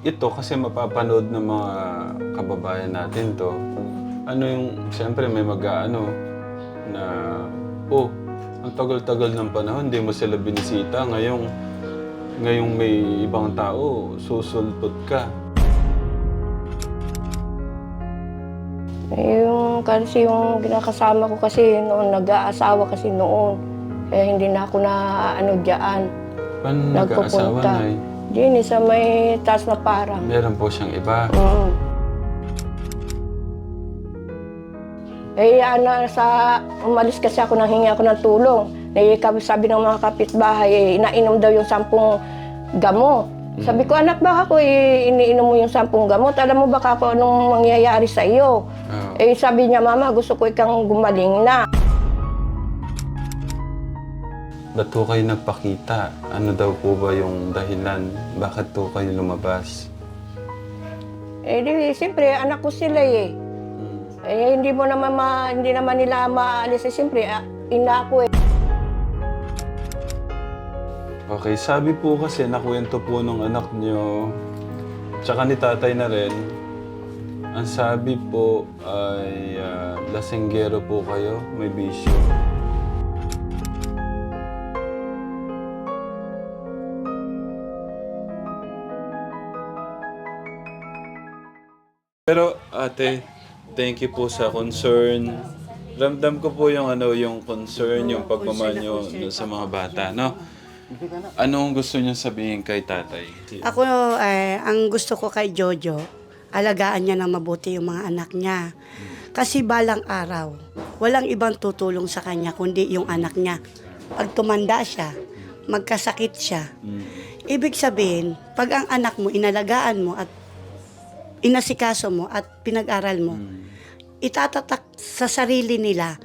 ito kasi mapapanood ng mga kababayan natin to. Ano yung, siyempre may mag-ano na, oh, ang tagal-tagal ng panahon, hindi mo sila binisita. Ngayong, ngayong may ibang tao, susulpot ka. Eh, Yung kasi yung kinakasama ko kasi noon nag-aasawa kasi noon. Kaya hindi na ako na ano diyan. Paano nag-aasawa Nagpupunta. na Diyan eh, sa may taas na parang. Meron po siyang iba. Oo. Eh, ano, sa, umalis kasi ako nang hingi ako ng tulong. Eh, sabi ng mga kapitbahay, eh, inainom daw yung sampung gamot. Sabi ko, anak, baka ko eh, iniinom mo yung sampung gamot? Alam mo baka ako anong mangyayari sa iyo? Oh. Eh, sabi niya, mama, gusto ko ikang gumaling na. Ba't po kayo nagpakita? Ano daw po ba yung dahilan? Bakit po kayo lumabas? Eh, di, siyempre, anak ko sila eh. Hmm. Eh, hindi mo naman, ma, hindi naman nila maalis. Eh, siyempre, ah, ina ko eh. Okay, sabi po kasi nakwento po nung anak nyo, tsaka ni tatay na rin, ang sabi po ay ah, lasenggero po kayo, may bisyo. Pero ate, thank you po sa concern. Ramdam ko po yung ano, yung concern, yung pagmamahal nyo sa mga bata, no? Anong gusto niyo sabihin kay tatay? Ako, eh, ang gusto ko kay Jojo, alagaan niya ng mabuti yung mga anak niya. Kasi balang araw, walang ibang tutulong sa kanya kundi yung anak niya. Pag tumanda siya, magkasakit siya. Mm. Ibig sabihin, pag ang anak mo inalagaan mo at inasikaso mo at pinag-aral mo, itatatak sa sarili nila,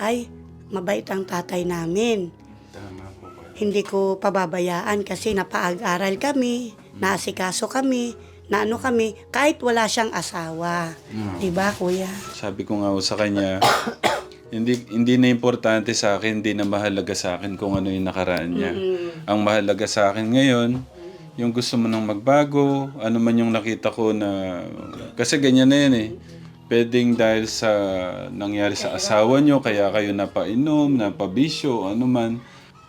ay, mabait ang tatay namin. Tama po kayo. Hindi ko pababayaan kasi napaag-aral kami, naasikaso kami, na ano kami, kahit wala siyang asawa. Mm. Di ba, kuya? Sabi ko nga sa kanya, hindi hindi na importante sa akin, hindi na mahalaga sa akin kung ano yung nakaraan niya. Ang mahalaga sa akin ngayon, yung gusto mo nang magbago, ano man yung nakita ko na... Kasi ganyan na yan eh. Pwedeng dahil sa nangyari sa asawa nyo, kaya kayo napainom, napabisyo, ano man.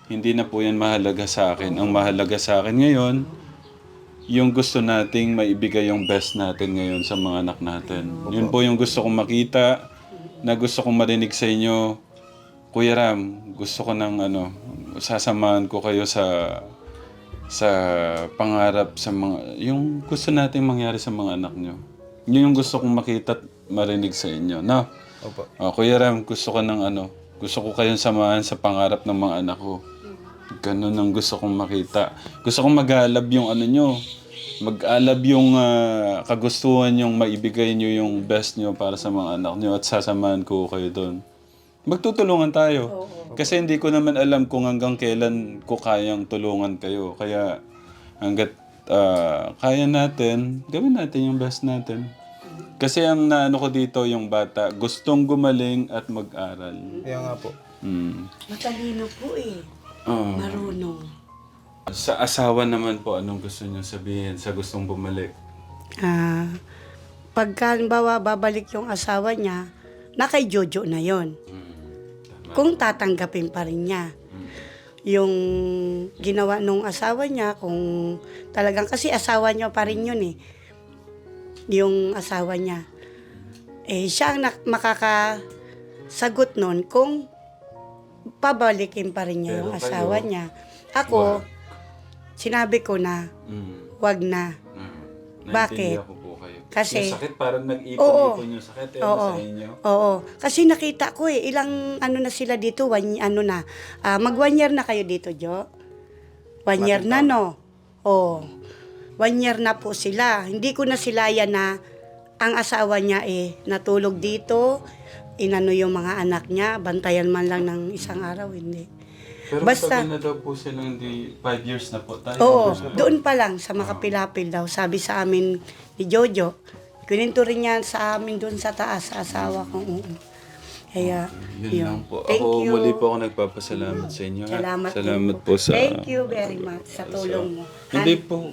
Hindi na po yan mahalaga sa akin. Ang mahalaga sa akin ngayon, yung gusto nating maibigay yung best natin ngayon sa mga anak natin. Yun po yung gusto kong makita, na gusto kong marinig sa inyo. Kuya Ram, gusto ko ng ano, sasamahan ko kayo sa sa pangarap sa mga yung gusto nating mangyari sa mga anak nyo. Yun yung gusto kong makita at marinig sa inyo, no? Opo. Oh, Kuya Ram, gusto ko ng ano, gusto ko kayong samahan sa pangarap ng mga anak ko. Ganun ang gusto kong makita. Gusto kong mag-alab yung ano nyo. Mag-alab yung ah, kagustuhan yung maibigay nyo yung best nyo para sa mga anak nyo at sasamahan ko kayo doon. Magtutulungan tayo. Kasi hindi ko naman alam kung hanggang kailan ko kayang tulungan kayo. Kaya hanggat ah, kaya natin, gawin natin yung best natin. Kasi ang naano ko dito yung bata, gustong gumaling at mag-aral. Kaya nga po. Mm. Matalino po eh. Oo. Marunong. Sa asawa naman po, anong gusto niyo sabihin sa gustong bumalik? Ah, pagka halimbawa babalik yung asawa niya, na kay Jojo na yon. Kung tatanggapin pa rin niya. Yung ginawa nung asawa niya, kung talagang, kasi asawa niya pa rin yun eh. Yung asawa niya. Eh, siya ang makakasagot nun kung pabalikin pa rin niya Pero yung asawa kayo, niya. Ako, sinabi ko na, Mm. wag na. Mm. Bakit? Kasi- Yung sakit, parang nag-ipon-ipon yung sakit eh, Oo. sa inyo. Oo. Kasi nakita ko eh, ilang ano na sila dito, one, ano na. Ah, mag one year na kayo dito, Jo? One year na, no? Oo. One year na po sila. Hindi ko na sila yan na ang asawa niya eh natulog dito, inano yung mga anak niya, bantayan man lang ng isang araw, hindi. Pero Basta- Basta, na daw po silang di, five years na po tayo. Oo, doon pa lang sa makapilapil daw, sabi sa amin ni Jojo. Kininto rin niya sa amin doon sa taas, sa asawa ko. oo. Kaya, Yun yun. lang po. Thank ako you. muli po ako nagpapasalamat sa inyo. ha? Salamat, din Salamat po. po sa... Thank you very much sa tulong mo. Hindi po.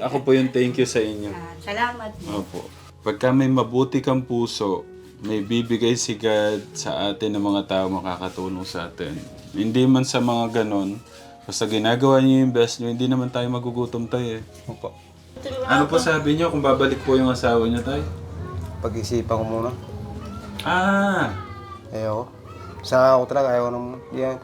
Ako po yung thank you sa inyo. Ah, salamat. Opo. Pagka may mabuti kang puso, may bibigay si God sa atin ng mga tao makakatulong sa atin. Hindi man sa mga ganon, basta ginagawa niyo yung best niyo, hindi naman tayo magugutom tayo eh. Opo. Ano po sabi niyo kung babalik po yung asawa niyo tayo? Pag-isipan ko muna. Ah! Ayoko. Sa ako talaga, ayaw nang... Yan.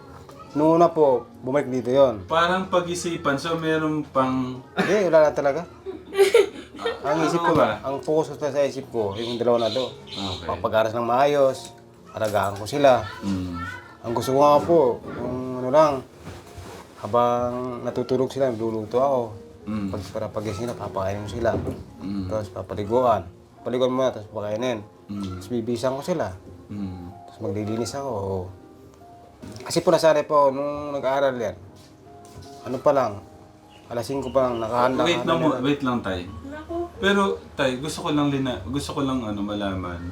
Noong una po, bumalik dito yon. Parang pag-isipan, so meron pang... Hindi, wala na talaga. ang isip ko ba? ang focus ko sa isip ko, yung dalawa na to. Okay. Pag-aras ng maayos, alagaan ko sila. Mm. Ang gusto ko nga po, yung ano lang, habang natutulog sila, luluto ako. Mm. Pag para pagising na, papakainin ko sila. Mm. Tapos papaliguan. Paliguan muna, tapos pakainin. Mm. Tapos bibisan ko sila. Mm. Tapos maglilinis ako. Kasi po nasanay po, nung nag-aaral yan, ano pa lang, alas 5 pa lang, nakahanda. Wait lang wait lang tay. Pero tay, gusto ko lang lina, gusto ko lang ano malaman.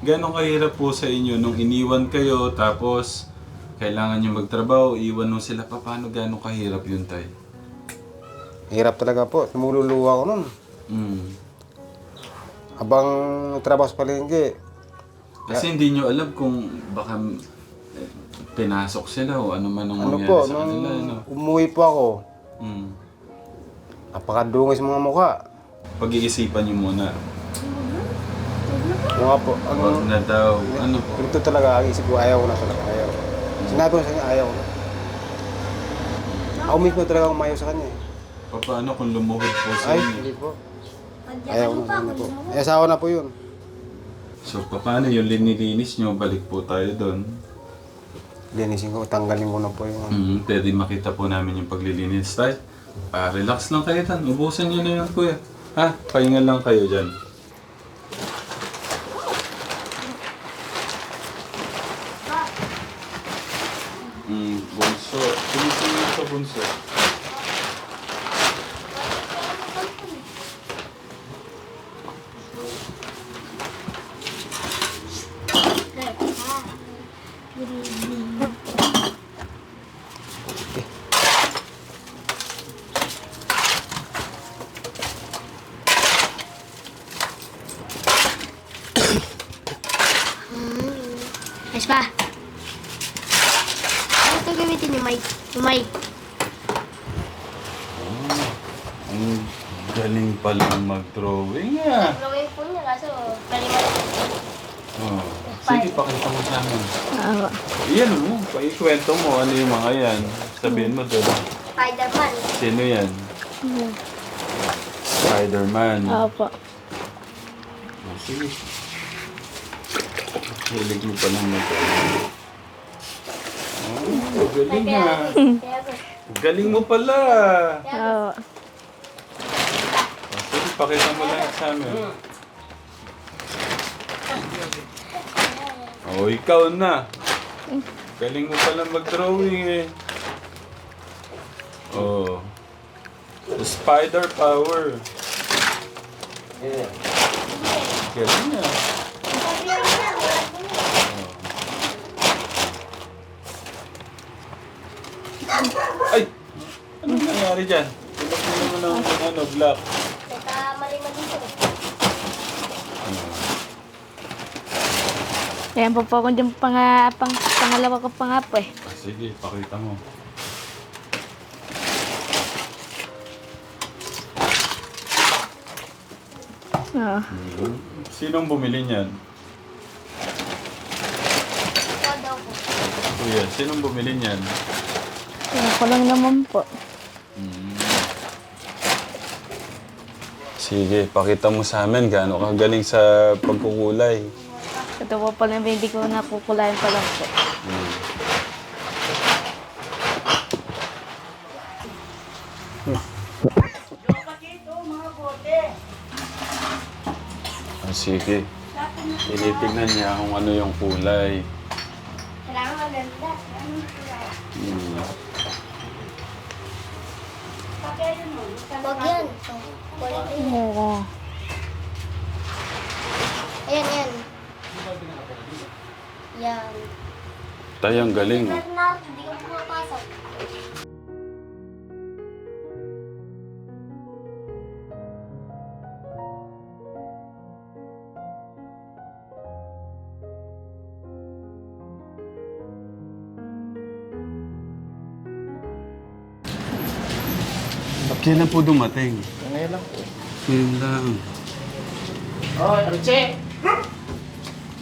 Gaano kahirap po sa inyo nung iniwan kayo tapos kailangan niyo magtrabaho, iwan mo sila pa paano gaano kahirap yun tay? Hirap talaga po, lumululuwa ko nun. Mm. Habang trabaho sa palengke, Kasi hindi niyo alam kung baka eh, pinasok sila o ano man ang ano mangyari po, sa nung kanila. Ano? umuwi po ako, Mm. napakadungis mga mukha. Pag-iisipan niyo muna. Mga po, ano, Wag na daw. Ano po? ito talaga, ang isip ko, ayaw ko na talaga, ayaw ko. Sinabi ko sa kanya, ayaw ko na. Ako mismo talaga ang umayaw sa kanya eh. Pa- Paano kung lumuhod po sa Ay, inyo? hindi po. Ayaw ko na, hindi po. Eh, asawa na po yun. So paano yung linilinis niyo? Balik po tayo doon. Linisin ko, tanggalin ko na po yung... Mm, pwede makita po namin yung paglilinis tayo. Ah, relax lang kayo tan. Ubusin niyo na yun, kuya. Ha? Pahinga lang kayo dyan. Mm, bunso. Tumisingin sa bunso. Ayos pa. Ano ito gamitin Yung mic. Ang galing palang mag-drawing ah. Gawin po niya kaso kalimutan. Oh. Sige, pakita mo sa amin. Yan mo. Paikwento mo ano yung mga yan. Sabihin mo doon. Spider-Man. Sino yan? Spider-Man. Opo. Oh, sige. Hilig mo pa lang mag Oh, galing ah. Ko. Galing mo pala. Oo. Oh, sige, pakita mo lang sa amin. Oh, ikaw na. Galing mo pala mag-drawing eh. Oh. Spider power. Galing ah. Ay! Anong nangyari dyan? Pinagpili mo ng ano, black. Teka, mali-mali ko. Ayan po po ako dyan pang, pang, pangalawa ko pa nga po eh. Ah, sige, pakita mo. Oo. Hmm. Sinong bumili niyan? Ikaw daw po. Kuya, sinong bumili niyan? Ayan ko lang naman po. Sige, pakita mo sa amin gaano ka galing sa pagkukulay. Ito po pala hindi ko nakukulayan pa lang po. Ah, sige. Tinitignan niya kung ano yung kulay. Kailangan maganda. Hmm. Huwag yan. Kunin ko yun. Oo. Ayan, ayan. Yan. Tay, ang galing. oh. Hindi ko pumapasok. Kailan po dumating? Ngayon lang po. Ngayon lang. Oh, Richie!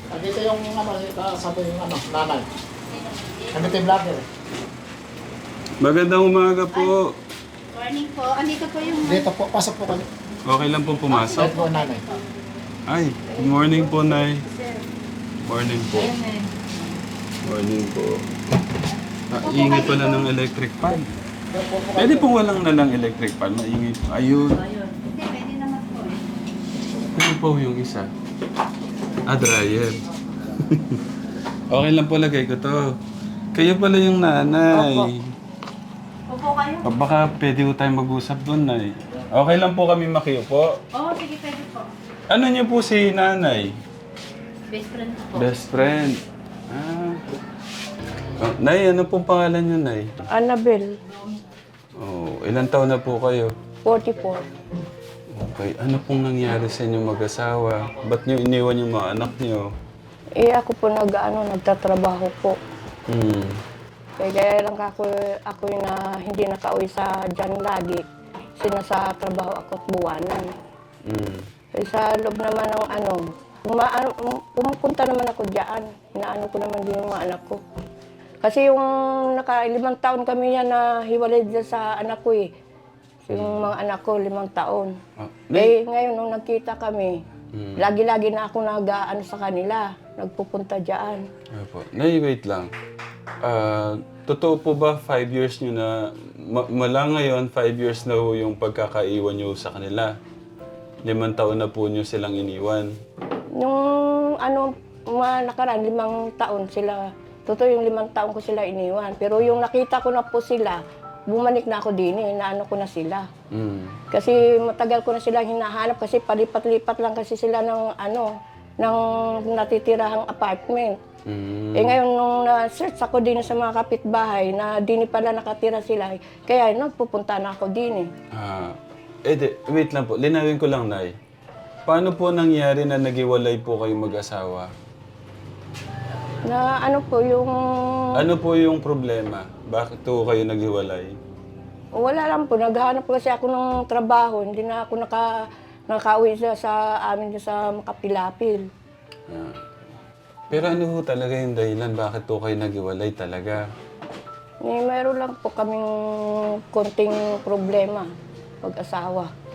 Andito yung ano, kasama yung ano, nanay. Andito yung vlogger. Magandang umaga po. Morning po. Andito po yung Dito po, pasok po kami. Okay lang po pumasok. Dito po nanay. Ay, good morning po, Nay. Morning po. Morning po. Ah, ingay pala ng electric fan. Pwede po walang nalang electric fan. Maingay po. Ayun. Hindi, pwede naman po. Pwede po yung isa. Ah, dryer. okay lang po lagay ko to. Kayo pala yung nanay. Opo kayo. O baka pwede po tayo mag-usap doon, Nay. Okay lang po kami makiupo. Oo, sige, pwede po. Ano niyo po si nanay? Best friend po. Best friend. Ah. Oh, nay, ano pong pangalan niyo, Nay? Annabel, Oh, ilang taon na po kayo? 44. Okay, ano pong nangyari sa inyong mag-asawa? Ba't niyo iniwan yung mga anak niyo? Eh ako po nag, ano, nagtatrabaho po. Hmm. Kaya kaya lang ako, ako yung na hindi nakauwi sa dyan lagi. Sina sa trabaho ako at buwanan. Hmm. Eh, sa loob naman ng ano, puma, ano, pumupunta naman ako diyan. Inaano ko naman din yung mga anak ko. Kasi yung naka limang taon kami yan na hiwalay dyan sa anak ko eh. Yung mga anak ko, limang taon. Ah, Eh, ngayon, nung nagkita kami, Hmm. lagi-lagi na ako nag-ano sa kanila. Nagpupunta diyan. Opo. Nay, wait lang. Ah, totoo po ba five years niyo na, ma- mala ngayon, five years na ho yung pagkakaiwan niyo sa kanila? Limang taon na po niyo silang iniwan. Nung ano, mga nakaraan, limang taon sila. Totoo yung limang taon ko sila iniwan. Pero yung nakita ko na po sila, bumalik na ako din eh, naano ko na sila. Hmm. Kasi matagal ko na sila hinahanap kasi palipat-lipat lang kasi sila ng ano, ng natitirahang apartment. Hmm. Eh ngayon nung na-search ako din sa mga kapitbahay na dini pala nakatira sila, kaya nagpupunta na ako din eh. Ah, eh di, wait lang po. Linawin ko lang, Nay. Paano po nangyari na nagiwalay po kayong mag-asawa? Na ano po yung Ano po yung problema? Bakit po kayo naghiwalay? Wala lang po, naghahanap kasi ako ng trabaho. Hindi na ako naka, nakauwi sa, sa amin sa Makapilapil. Ah. Pero ano ho talaga yung dahilan? Bakit po kayo naghiwalay talaga? Eh, mayroon lang po kaming konting problema pag-asawa.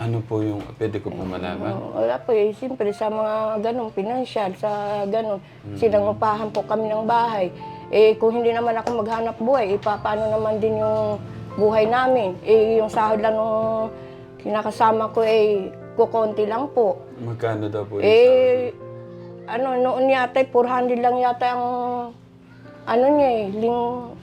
Ano po yung pwede ko po malaman? Uh, wala po eh, siyempre sa mga ganun, pinansyal, sa ganun, sinangupahan po kami ng bahay. Eh, kung hindi naman ako maghanap buhay, eh, pa- paano naman din yung buhay namin? Eh, yung sahod lang nung kinakasama ko, eh, kukonti lang po. Magkano daw po yung Eh, ano, noon yata, 400 lang yata ang, ano niya eh, ling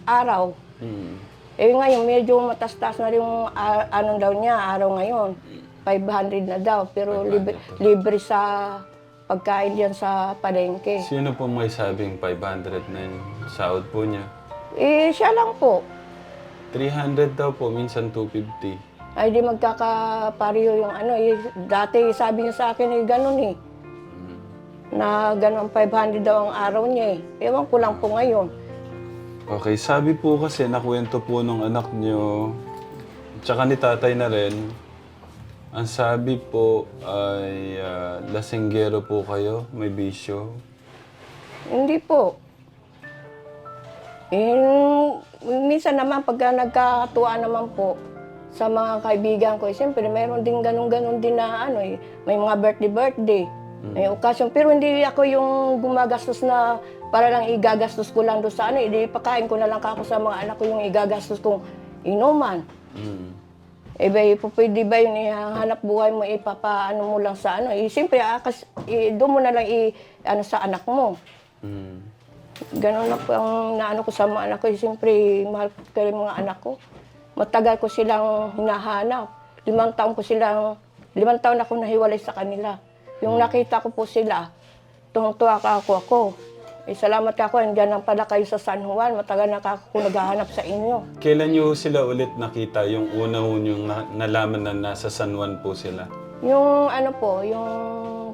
araw. Hmm. Eh ngayon, medyo matastas na rin yung ah, ano daw niya, araw ngayon. 500 na daw, pero 500 libre, libre sa pagkain diyan sa palengke. Sino po may sabing 500 na yung sahod po niya? Eh, siya lang po. 300 daw po, minsan 250. Ay, di magkakapariyo yung ano. Eh, dati sabi niya sa akin, eh, ganun eh. Na ganun, 500 daw ang araw niya eh. Ewan ko lang po ngayon. Okay, sabi po kasi nakwento po nung anak niyo, tsaka ni tatay na rin, ang sabi po ay ah, lasinggero po kayo, may bisyo. Hindi po. Eh, minsan naman pagka nagkakatuwa naman po sa mga kaibigan ko, eh, siyempre mayroon din ganun-ganun din na ano eh, may mga birthday-birthday, may okasyon. Pero hindi ako yung gumagastos na para lang igagastos ko lang doon sa ano, hindi pakain ko na lang ako sa mga anak ko yung igagastos kong inuman. Mm. Eh, ba, pwede ba yun, ihanap buhay mo, ipapaano mo lang sa ano. Eh, siyempre, akas, eh, doon mo na lang i, ano, sa anak mo. Mm. Ganun na po ang naano ko sa mga anak ko. Eh, Siyempre, mahal ko rin mga anak ko. Matagal ko silang hinahanap. Limang taon ko silang, limang taon ako nahiwalay sa kanila. Yung nakita ko po sila, tungtuwa ka ako ako. Eh, salamat ako, andyan lang pala kayo sa San Juan. Matagal na ako naghahanap sa inyo. Kailan niyo sila ulit nakita? Yung una ho yung na- nalaman na nasa San Juan po sila? Yung ano po, yung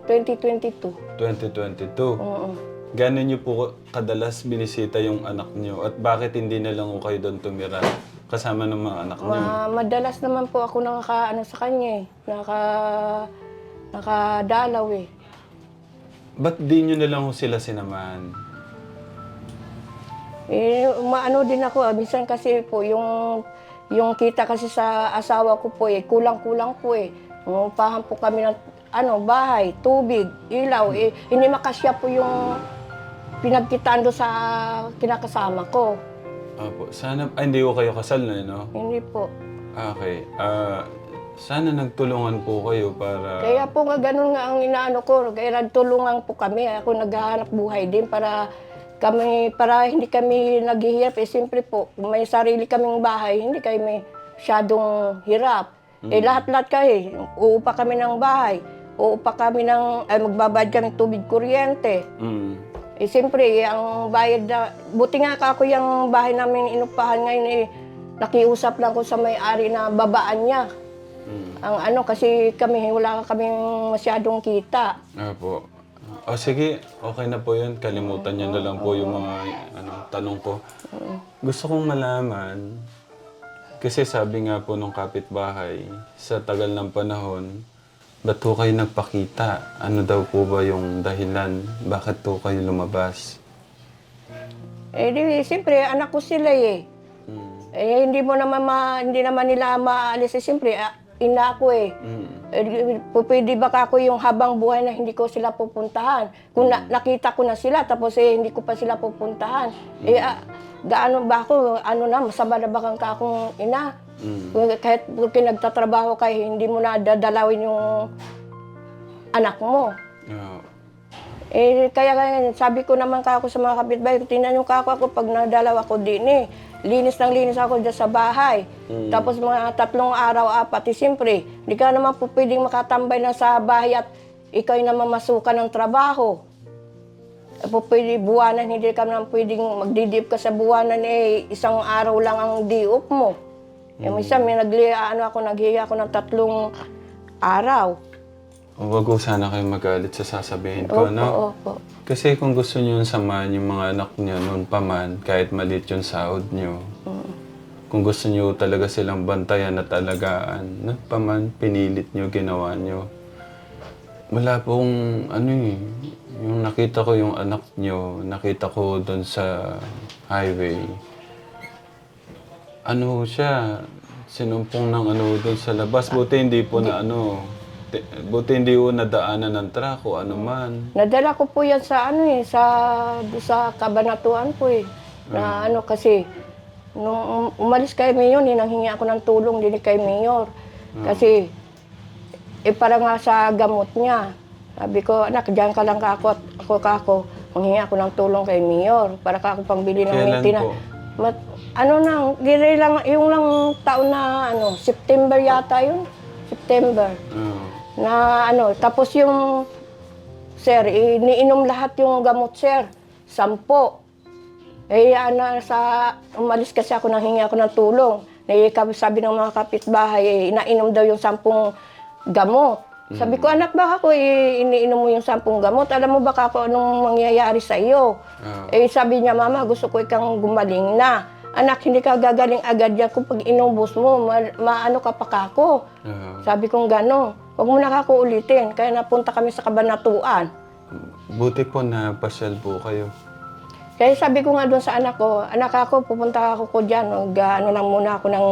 2022. 2022. Oo. Gano'n niyo po kadalas binisita yung anak niyo? At bakit hindi na lang ho kayo doon tumira? Kasama ng mga anak niyo? Ma- madalas naman po ako nakaka ano sa kanya eh. Naka nakadalaw eh. Ba't di niyo na lang ho sila sinamahan? Eh, maano din ako, ah, minsan kasi po, yung, yung kita kasi sa asawa ko po eh, kulang-kulang po eh. Umupahan po kami ng ano, bahay, tubig, ilaw. Eh, hindi makasya po yung pinagkitaan doon sa kinakasama ko. Opo, sana, ay hindi ko kayo kasal na, no? Hindi po. Okay. Ah, sana nagtulungan po kayo para... Kaya po nga ganun nga ang inaano ko. Kaya nagtulungan po kami. Ako naghahanap buhay din para kami para hindi kami naghihirap. Eh siyempre po, kung may sarili kaming bahay, hindi kami masyadong hirap. Eh lahat-lahat kayo, uupa kami ng bahay. Uupa kami ng, ay magbabayad kami ng tubig kuryente. Mm. Eh siyempre, eh, ang bayad na, buti nga ako yung bahay namin inupahan ngayon eh, nakiusap lang ko sa may-ari na babaan niya. Mm. Ang ano, kasi kami, wala kaming masyadong kita. Opo. O sige, okay na po yun. Kalimutan niyo na lang po yung mga ano, tanong ko. Gusto kong malaman, kasi sabi nga po nung kapitbahay, sa tagal ng panahon, ba't po kayo nagpakita? Ano daw po ba yung dahilan? Bakit po kayo lumabas? Eh di, siyempre, anak ko sila eh. Mm. Eh, hindi mo naman ma, hindi naman nila maalis eh. Siyempre, ah, ina ko eh. Mm. Eh, pwede ba ako yung habang buhay na hindi ko sila pupuntahan? Kung na- nakita ko na sila, tapos eh, hindi ko pa sila pupuntahan. Eh, ah, gaano ba ako, ano na, masama na ba kang ka akong ina? Mm. Kung Kahit porque nagtatrabaho kayo, hindi mo na dadalawin yung anak mo. Oo. Eh, kaya kaya sabi ko naman kako sa mga kapitbahay, tingnan yung kako ako pag nadalaw ako din eh. Linis ng linis ako dyan sa bahay. Tapos mga tatlong araw, apat, eh, siyempre, hindi ka naman po pwedeng makatambay na sa bahay at ikaw yung namamasukan ng trabaho. Eh, po pwede buwanan, hindi ka naman pwedeng magdidip ka sa buwanan eh, isang araw lang ang diop mo. Eh, minsan, may nagli, ano ako, naghiya ako ng tatlong araw. Huwag ko sana kayo magalit sa sasabihin ko, Opo, no? opo. Kasi kung gusto niyo samahan yung mga anak niyo noon pa man, kahit maliit yung sahod niyo, kung gusto niyo talaga silang bantayan at alagaan, noon pa man, pinilit niyo, ginawa niyo. Wala pong, ano eh, yung nakita ko yung anak niyo, nakita ko doon sa highway. Ano siya, sinumpong ng ano doon sa labas. Buti hindi po na ano, buti hindi po nadaanan ng truck o ano man. Nadala ko po yan sa ano eh, sa, sa kabanatuan po eh. Na ano kasi, nung um- umalis kay Mayor, hinanghingi ako ng tulong din kay Mayor. Kasi, eh para nga sa gamot niya. Sabi ko, anak, diyan ka lang kako at ako kako. Manghingi ako ng tulong kay Mayor para kako pangbili ng Kailan maintenance. po? Mat, ano nang, gire lang, yung lang taon na ano, September yata yun. September Oo. Na ano, tapos yung, sir, iniinom lahat yung gamot, sir. Sampo. Eh, ano, sa, umalis kasi ako, nanghingi ako ng tulong. Eh, sabi ng mga kapitbahay, eh, inainom daw yung sampung gamot. Sabi ko, anak, baka ko eh, iniinom mo yung sampung gamot? Alam mo baka ako anong mangyayari sa iyo? Oo. Eh, sabi niya, mama, gusto ko ikang gumaling na. Anak, hindi ka gagaling agad yan kung pag inubos mo, ma- maano ka pa kako. Oo. Sabi kong gano'n, huwag mo na ako ulitin. Kaya napunta kami sa kabanatuan. Buti po na pasyal po kayo. Kaya sabi ko nga doon sa anak ko, anak ako, pupunta ako ko dyan. Mag, ano lang muna ako ng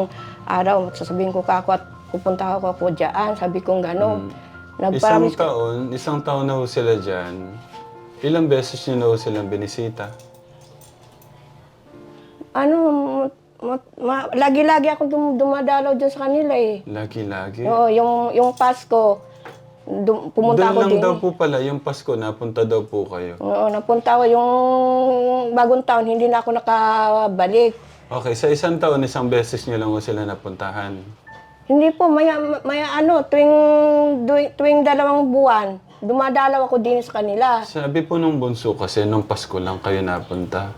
araw. Sasabihin ko ka ako at pupunta ako ko dyan. Sabi kong gano'n. Isang Nagparamis ko. taon, isang taon na ho sila dyan. Ilang beses nyo na ho silang binisita? Ano, lagi-lagi ako dum- dumadalaw dyan sa kanila eh. Lagi-lagi. Oo, yung, yung Pasko, dum- pumunta Doon ako lang din. daw po pala, yung Pasko, napunta daw po kayo. Oo, napunta ako. Yung bagong taon, hindi na ako nakabalik. Okay, sa isang taon, isang beses nyo lang ho sila napuntahan. Hindi po, maya, maya ano, tuwing, tuwing dalawang buwan, dumadalaw ako din sa kanila. Sabi po nung bunso kasi nung Pasko lang kayo napunta.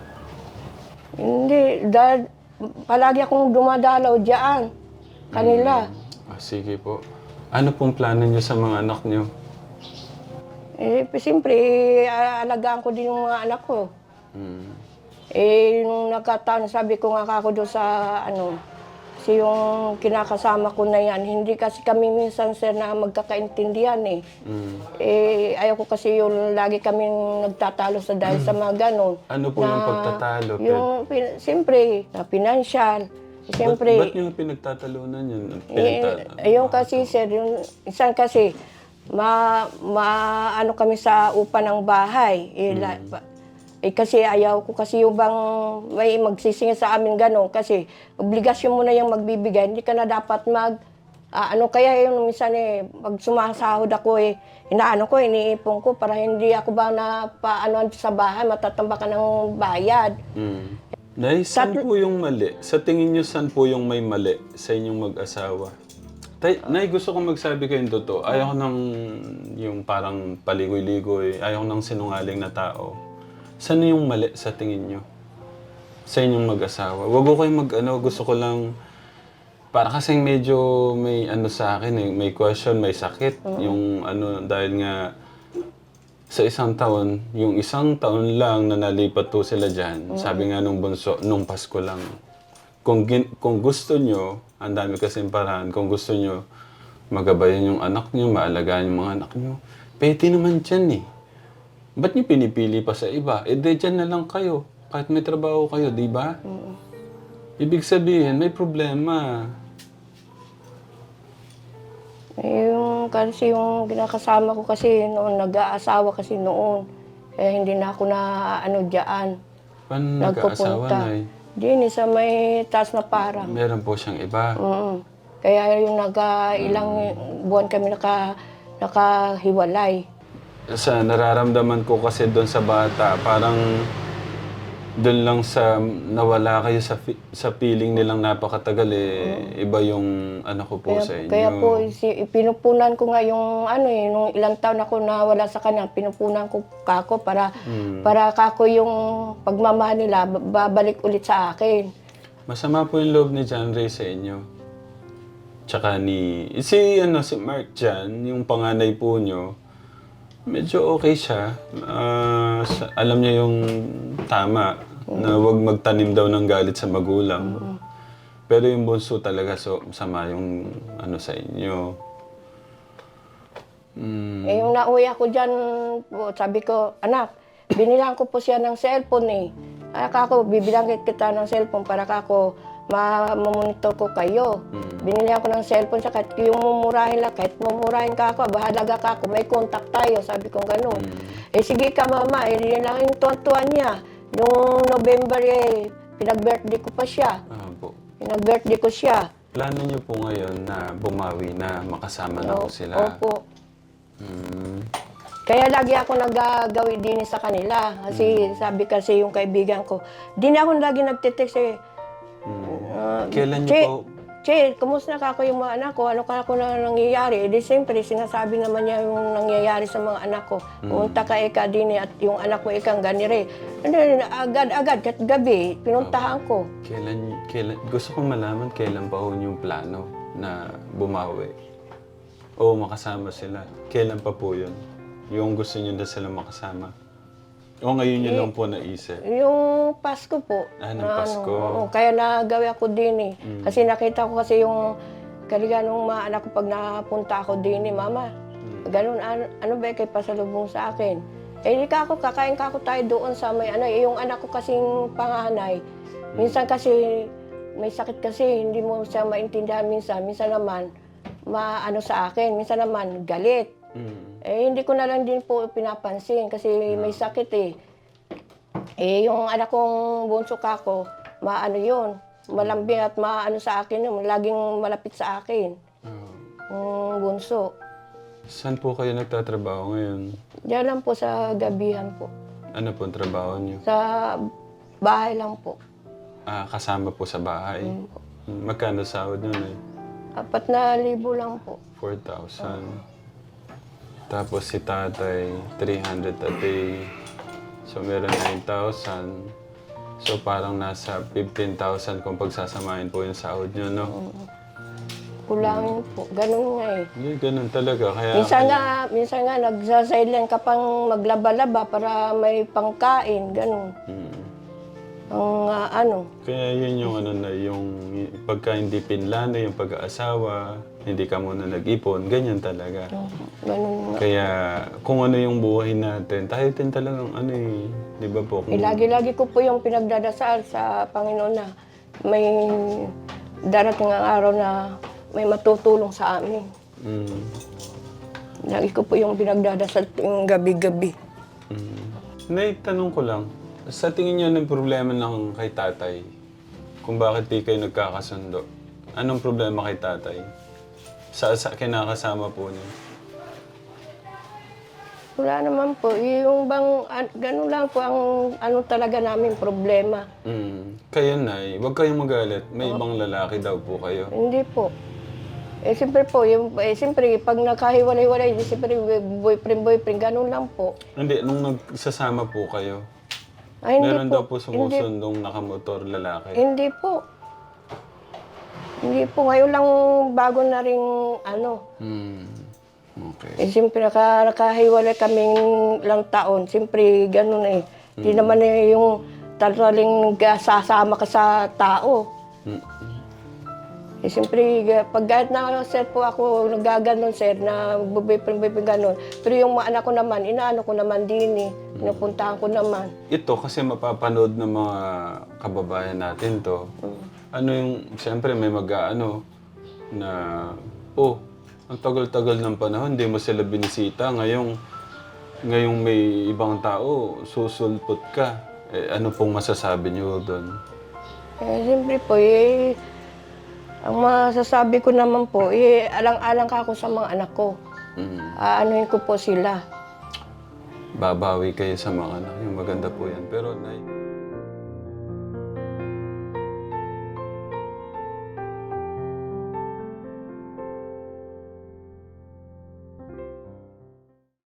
Hindi, dahil palagi akong dumadalaw diyan. Kanila. Ah, sige po. Ano pong plano niyo sa mga anak niyo? Eh, siyempre, eh, alagaan ko din yung mga anak ko. Hmm. Eh, nung nagkataon, sabi ko nga ako doon sa, ano, kasi yung kinakasama ko na yan, hindi kasi kami minsan, sir, na magkakaintindihan eh. Hmm. Eh, ayaw ko kasi yung lagi kami nagtatalo sa dahil sa mga ganon. Ano po yung pagtatalo, Ped? Yung, pin- siyempre, na financial. Siyempre, Ba't, niyo pinagtatalunan yun? eh, Pinagtatalunan? ayun kasi, sir, yung isang kasi, ma, ma, ano kami sa upa ng bahay. Eh, la- ba- eh, kasi ayaw ko kasi yung bang may magsisingil sa amin gano'n kasi obligasyon mo na yung magbibigay, hindi ka na dapat mag, ah, ano kaya yun, minsan eh, pag sumasahod ako eh, inaano ko, iniipon ko para hindi ako ba na paano sa bahay, matatamba ka ng bayad. Hmm. Nay, saan po yung mali? Sa tingin niyo, saan po yung may mali sa inyong mag-asawa? Tay, Nay, gusto kong magsabi kayong totoo. Ayaw ko ng yung parang paligoy-ligoy. Ayaw ko ng sinungaling na tao. Saan yung mali sa tingin niyo? Sa inyong mag-asawa. Huwag ko kayong mag-ano. Gusto ko lang... Para kasing medyo may ano sa akin eh. May question, may sakit. Yung ano, dahil nga sa isang taon, yung isang taon lang na nalipat po sila dyan, sabi nga nung bunso, nung Pasko lang. Kung, gin- kung gusto nyo, ang dami kasing paraan, kung gusto nyo, magabayan yung anak nyo, maalagaan yung mga anak nyo, pwede naman dyan eh. Ba't nyo pinipili pa sa iba? Eh, di dyan na lang kayo. Kahit may trabaho kayo, di ba? Ibig sabihin, may problema. Eh, yung kasi yung kinakasama ko kasi noon, nag-aasawa kasi noon. Eh, hindi na ako na ano diyan. Paano nag-aasawa Nagpupunta. na eh? Din, sa may taas na parang. Meron po siyang iba. Mm. Kaya yung naga ilang buwan kami naka nakahiwalay. Sa nararamdaman ko kasi doon sa bata, parang doon lang sa nawala kayo sa fi- sa feeling nilang napakatagal eh iba yung ano ko po Kaya, sa inyo. kaya po si, pinupunan ko nga yung ano eh nung ilang taon ako nawala sa kanya, pinupunan ko kako para para kako yung pagmamahal nila ba- babalik ulit sa akin. Masama po yung loob ni John Ray sa inyo. Tsaka ni si ano si Mark Jan, yung panganay po nyo. Medyo okay siya. Sa- alam niya yung tama na huwag magtanim daw ng galit sa magulang. Pero yung bunso talaga so sama yung ano sa inyo. Mm, Eh, yung nauwi ako dyan, po, sabi ko, anak, binilang ko po siya ng cellphone eh. Ay, ako, bibilang kita ng cellphone para kako ma-monitor ko kayo. Binili ako ng cellphone siya, kahit yung mumurahin lang, kahit mumurahin ka ako, bahalaga ka ako, may contact tayo, sabi ko gano'n. Eh sige ka mama, eh yun lang yung tuwan niya. Noong November eh, pinag-birthday ko pa siya. ah, po. Pinag-birthday ko siya. Plano niyo po ngayon na bumawi na makasama na po sila. Opo. Mm, Kaya lagi ako nagagawi din sa kanila. Kasi sabi kasi yung kaibigan ko, di na ako lagi nagtitext eh. Ah, Kailan niyo Che, po Che, kumusta ka ako yung mga anak ko? Ano ka ako na nangyayari? Eh, di siyempre, sinasabi naman niya yung nangyayari sa mga anak ko. Pumunta ka ika din at yung anak ko ikang ganire. Ano, agad-agad, kat gabi, pinuntahan ko. Kailan, kailan, gusto ko malaman kailan pa ho yung plano na bumawi. O makasama sila. Kailan pa po yun? Yung gusto niyo na sila makasama. O ngayon yun lang po naisip. Yung Pasko po. Ah, ng na Pasko. oo, kaya nagawi ako din eh. Kasi nakita ko kasi yung kaliga nung mga anak ko pag napunta ako din eh, Mama, ganun, ano, ano ba kay pasalubong sa akin? Eh, di ka ako, kakain ka ako tayo doon sa may ano, eh, yung anak ko kasing panganay. Minsan kasi, may sakit kasi, hindi mo siya maintindihan minsan. Minsan naman, maano sa akin, minsan naman, galit. Mm. Eh, hindi ko na lang din po pinapansin kasi may sakit eh. Eh, yung anak kong bunso kako, maano yun, malambing at maano sa akin yun, laging malapit sa akin. Oh. Yung bunso. Saan po kayo nagtatrabaho ngayon? Diyan lang po sa gabihan po. Ano po ang trabaho niyo? Sa bahay lang po. Ah, kasama po sa bahay. Mm, Magkano sahod nun eh? Apat na libo lang po. 4,000. Tapos si tatay, 300 a day. So meron 9,000. So parang nasa 15,000 kung pagsasamahin po yung sahod nyo, no? Kulangin po. Ganun nga eh. Hindi, ganun talaga. Kaya, Minsan nga, minsan nga nagsasideline ka pang maglaba-laba para may pangkain, ganun. Mm. Ang ah, ano, Kaya yun yung ano na, yung pagka hindi pinlano, yung pag-aasawa, hindi ka muna nag-ipon, ganyan talaga. ganun nga. Kaya kung ano yung buhay natin, tayo din talagang ano eh, di ba po? Eh, Kung, lagi-lagi ko po yung pinagdadasal sa Panginoon na may darating ang araw na may matutulong sa amin. mm, Lagi ko po yung pinagdadasal yung gabi-gabi. mm. Nay, tanong ko lang, sa tingin niyo ng problema ng kay tatay? Kung bakit di kayo nagkakasundo? Anong problema kay tatay? Sa, sa kinakasama po niyo? Wala naman po. Yung bang, an- ganun lang po ang ano talaga namin problema. Mm. Kayo, Nay, huwag kayong magalit. May ibang lalaki daw po kayo. Hindi po. Eh, siyempre po, yung, eh, siyempre, pag nakahiwalay-walay, siyempre, boyfriend-boyfriend, ganun lang po. Hindi, nung nagsasama po kayo, Ay, hindi meron po. daw po hindi, sumusundong nakamotor lalaki. hindi po. Hindi po. Ngayon lang bago na rin, ano, Hmm. Okay. eh, siyempre, naka, nakahiwalay kaming lang taon. Siyempre, ganun eh. Hindi naman eh, yung talaling sasama ka sa tao. Mm. Eh, siyempre, ga- pag kahit na sir po ako, nagaganon sir, na bubipin-bipin ganon. Pero yung mga anak ko naman, inaano ko naman din eh. Pinupuntahan ko naman. Ito kasi mapapanood ng mga kababayan natin to. Ano yung, siyempre may mag-ano na, oh, ang tagal-tagal ng panahon, hindi mo sila binisita. Ngayong, ngayong may ibang tao, susulpot ka. Eh, ano pong masasabi niyo doon? Eh, siyempre po, eh, ang masasabi ko naman po, eh, alang-alang ka ako sa mga anak ko. Mm. Aanuhin ko po sila. Babawi kayo sa mga anak. Yung maganda po yan. Pero, Nay,